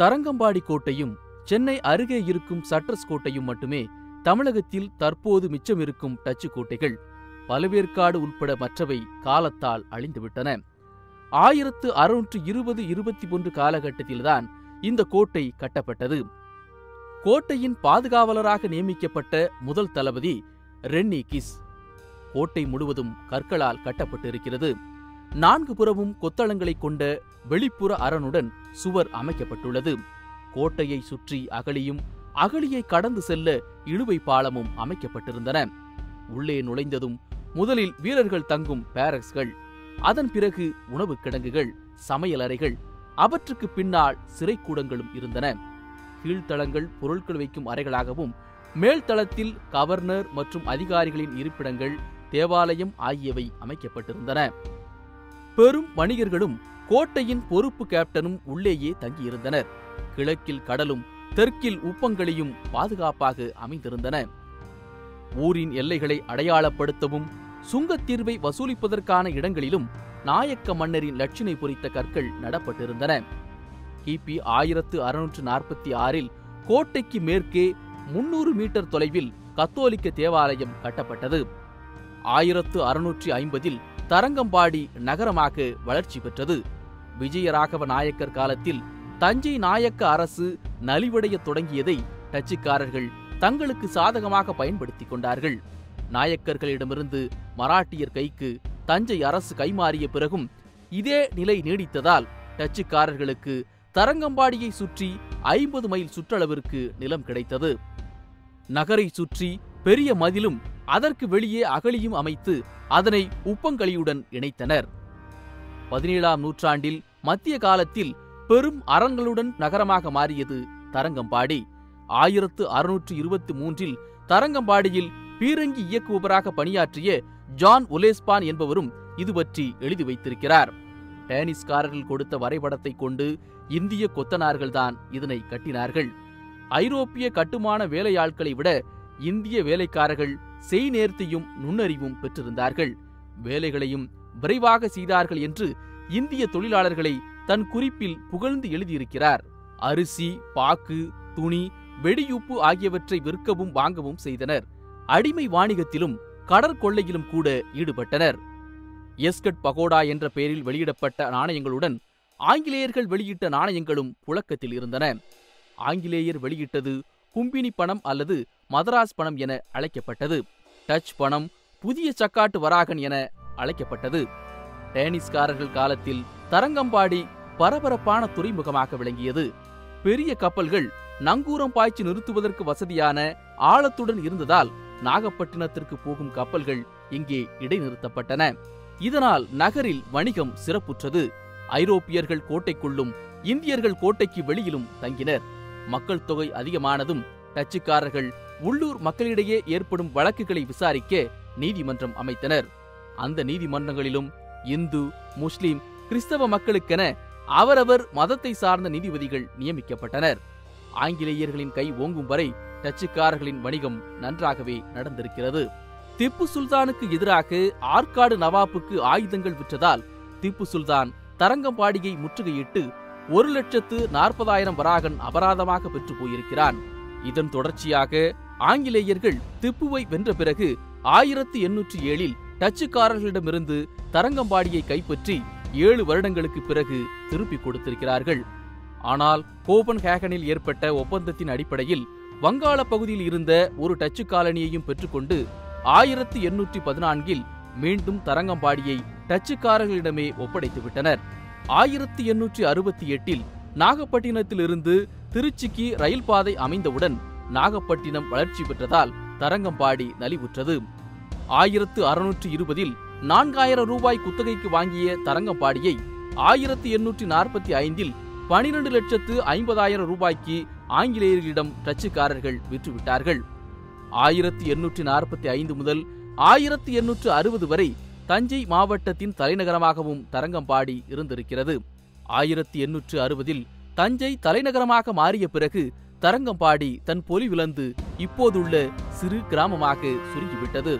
தரங்கம்பாடி கோட்டையும் சென்னை அருகே இருக்கும் சட்ரஸ் கோட்டையும் மட்டுமே தமிழகத்தில் தற்போது மிச்சமிருக்கும் டச்சு கோட்டைகள் பலவேற்காடு உட்பட மற்றவை காலத்தால் அழிந்துவிட்டன. ஆயிரத்து அறுநூற்று இருபது இருபத்தி ஒன்று காலகட்டத்தில்தான் இந்த கோட்டை கட்டப்பட்டது. கோட்டையின் பாதுகாவலராக நியமிக்கப்பட்ட முதல் தளபதி ரென்னி கிஸ். கோட்டை முழுவதும் கற்களால் கட்டப்பட்டிருக்கிறது. நான்கு புறமும் கொத்தளங்களைக் கொண்ட வெளிப்புற அரணுடன் சுவர் அமைக்கப்பட்டுள்ளது. கோட்டையை சுற்றி அகழியும் அகழியை கடந்து செல்ல இழுவை பாலமும் அமைக்கப்பட்டிருந்தன. உள்ளே நுழைந்ததும் முதலில் வீரர்கள் தங்கும் பேரக்ஸ்கள் அதன் பிறகு உணவுக் கிடங்குகள் சமையலறைகள் அவற்றுக்கு பின்னால் சிறைக்கூடங்களும் இருந்தன. கீழ்த்தளங்கள் பொருட்கள் வைக்கும் அறைகளாகவும் மேல்தளத்தில் கவர்னர் மற்றும் அதிகாரிகளின் இருப்பிடங்கள் தேவாலயம் ஆகியவை அமைக்கப்பட்டிருந்தன. பெரும் வணிகர்களும் கோட்டையின் பொறுப்பு கேப்டனும் உள்ளேயே தங்கியிருந்தனர். கிழக்கில் கடலும் தெற்கில் உப்பங்களையும் பாதுகாப்பாக அமைந்திருந்தன. ஊரின் எல்லைகளை அடையாளப்படுத்தவும் சுங்கத் தீர்வை வசூலிப்பதற்கான இடங்களிலும் நாயக்க மன்னரின் லட்சினை பொறித்த கற்கள் நடப்பட்டிருந்தன. கிபி ஆயிரத்து அறுநூற்று நாற்பத்தி ஆறில் கோட்டைக்கு மேற்கே முன்னூறு மீட்டர் தொலைவில் கத்தோலிக்க தேவாலயம் கட்டப்பட்டது. ஆயிரத்து அறுநூற்றி ஐம்பதில் தரங்கம்பாடி நகரமாக வளர்ச்சி பெற்றது. விஜயராகவ நாயக்கர் காலத்தில் தஞ்சை நாயக்க அரசு நலிவடைய தொடங்கியதை டச்சுக்காரர்கள் தங்களுக்கு சாதகமாக பயன்படுத்திக் கொண்டார்கள். நாயக்கர்களிடமிருந்து மராட்டியர் கைக்கு தஞ்சை அரசு கைமாறிய பிறகும் இதே நிலை நீடித்ததால் டச்சுக்காரர்களுக்கு தரங்கம்பாடியை சுற்றி ஐம்பது மைல் சுற்றளவிற்கு நிலம் கிடைத்தது. நகரை சுற்றி பெரிய மதிலும் அதற்கு வெளியே அகழியும் அமைத்து அதனை உப்பங்களியுடன் இணைத்தனர். பதினேழாம் நூற்றாண்டில் மத்திய காலத்தில் பெரும் அறங்களுடன் நகரமாக மாறியது தரங்கம்பாடி. ஆயிரத்து அறுநூற்று இருபத்தி மூன்றில் தரங்கம்பாடியில் பீரங்கி இயக்குபவராக பணியாற்றிய ஜான் ஒலேஸ்பான் என்பவரும் இது பற்றி எழுதி வைத்திருக்கிறார். டேனிஸ்காரர்கள் கொடுத்த வரைபடத்தை கொண்டு இந்திய கொத்தனார்கள்தான் இதனை கட்டினார்கள். ஐரோப்பிய கட்டுமான வேலையாட்களை விட இந்திய வேலைக்காரர்கள் செய்நேர்த்தியும் நுண்ணறிவும் பெற்றிருந்தார்கள். வேலைகளையும் விரைவாக செய்தார்கள் என்று இந்திய தொழிலாளர்களை தன் குறிப்பில் புகழ்ந்து எழுதியிருக்கிறார். அரிசி பாக்கு துணி வெடியுப்பு ஆகியவற்றை விற்கவும் வாங்கவும் செய்தனர். அடிமை வாணிகத்திலும் கடற்கொள்ளையிலும் கூட ஈடுபட்டனர். எஸ்கட் பகோடா என்ற பெயரில் வெளியிடப்பட்ட நாணயங்களுடன் ஆங்கிலேயர்கள் வெளியிட்ட நாணயங்களும் புழக்கத்தில் இருந்தன. ஆங்கிலேயர் வெளியிட்டது கும்பினி பணம் அல்லது மதராஸ் பணம் என அழைக்கப்பட்டது. டச் பணம் புதிய சக்காட்டு வராகன் என அழைக்கப்பட்டது. டேனிஸ்காரர்கள் காலத்தில் தரங்கம்பாடி பரபரப்பான துறைமுகமாக விளங்கியது. பெரிய கப்பல்கள் நங்கூரம் பாய்ச்சி நிறுத்துவதற்கு வசதியான ஆழத்துடன் இருந்ததால் நாகப்பட்டினத்திற்கு போகும் கப்பல்கள் இங்கே இடைநிறுத்தப்பட்டன. இதனால் நகரில் வணிகம் சிறப்புற்றது. ஐரோப்பியர்கள் கோட்டைக்குள்ளும் இந்தியர்கள் கோட்டைக்கு வெளியிலும் தங்கினர். மக்கள் தொகை அதிகமானதும் டச்சுக்காரர்கள் உள்ளூர் மக்களிடையே ஏற்படும் வழக்குகளை விசாரிக்க நீதிமன்றம் அமைத்தனர். அந்த நீதிமன்றங்களிலும் இந்து முஸ்லிம் கிறிஸ்தவ மக்களுக்கென அவரவர் மதத்தை சார்ந்த நீதிபதிகள் நியமிக்கப்பட்டனர். ஆங்கிலேயர்களின் கை ஓங்கும் வரை டச்சுக்காரர்களின் வணிகம் நன்றாகவே நடந்திருக்கிறது. திப்பு சுல்தானுக்கு எதிராக ஆற்காடு நவாப்புக்கு ஆயுதங்கள் விற்றதால் திப்பு சுல்தான் தரங்கம்பாடியை முற்றுகையிட்டு ஒரு லட்சத்து நாற்பதாயிரம் வராகன் அபராதமாக பெற்று போயிருக்கிறான். இதன் தொடர்ச்சியாக ஆங்கிலேயர்கள் திப்புவை வென்ற பிறகு ஆயிரத்தி எண்ணூற்றி ஏழில் டச்சுக்காரர்களிடமிருந்து தரங்கம்பாடியை கைப்பற்றி ஏழு வருடங்களுக்கு பிறகு திருப்பிக் கொடுத்திருக்கிறார்கள். ஆனால் கோபன் ஹேகனில் ஏற்பட்ட ஒப்பந்தத்தின் அடிப்படையில் வங்காள பகுதியில் இருந்த ஒரு டச்சு காலனியையும் பெற்றுக்கொண்டு ஆயிரத்தி எண்ணூற்றி பதினான்கில் மீண்டும் தரங்கம்பாடியை டச்சுக்காரர்களிடமே ஒப்படைத்து விட்டனர். ஆயிரத்தி எண்ணூற்றி அறுபத்தி எட்டில் நாகப்பட்டினத்திலிருந்து திருச்சிக்கு ரயில் பாதை அமைந்தவுடன் நாகப்பட்டினம் வளர்ச்சி பெற்றதால் தரங்கம்பாடி நலிவுற்றது. ஆயிரத்து அறுநூற்று இருபதில் நான்காயிரம் ரூபாய் குத்தகைக்கு வாங்கிய தரங்கம்பாடியை ஆயிரத்தி எண்ணூற்றி நாற்பத்தி ஐந்தில் பனிரெண்டு லட்சத்து ஐம்பதாயிரம் ரூபாய்க்கு ஆங்கிலேயர்களிடம் டச்சுக்காரர்கள் விற்றுவிட்டார்கள். ஆயிரத்தி எண்ணூற்றி நாற்பத்தி ஐந்து முதல் ஆயிரத்தி எண்ணூற்று அறுபது வரை தஞ்சை மாவட்டத்தின் தலைநகரமாகவும் தரங்கம்பாடி இருந்திருக்கிறது. ஆயிரத்தி எண்ணூற்று அறுபதில் தஞ்சை தலைநகரமாக மாறிய பிறகு தரங்கம்பாடி தன் பொலி விளந்து இப்போதுள்ள சிறு கிராமமாக சுருங்கிவிட்டது.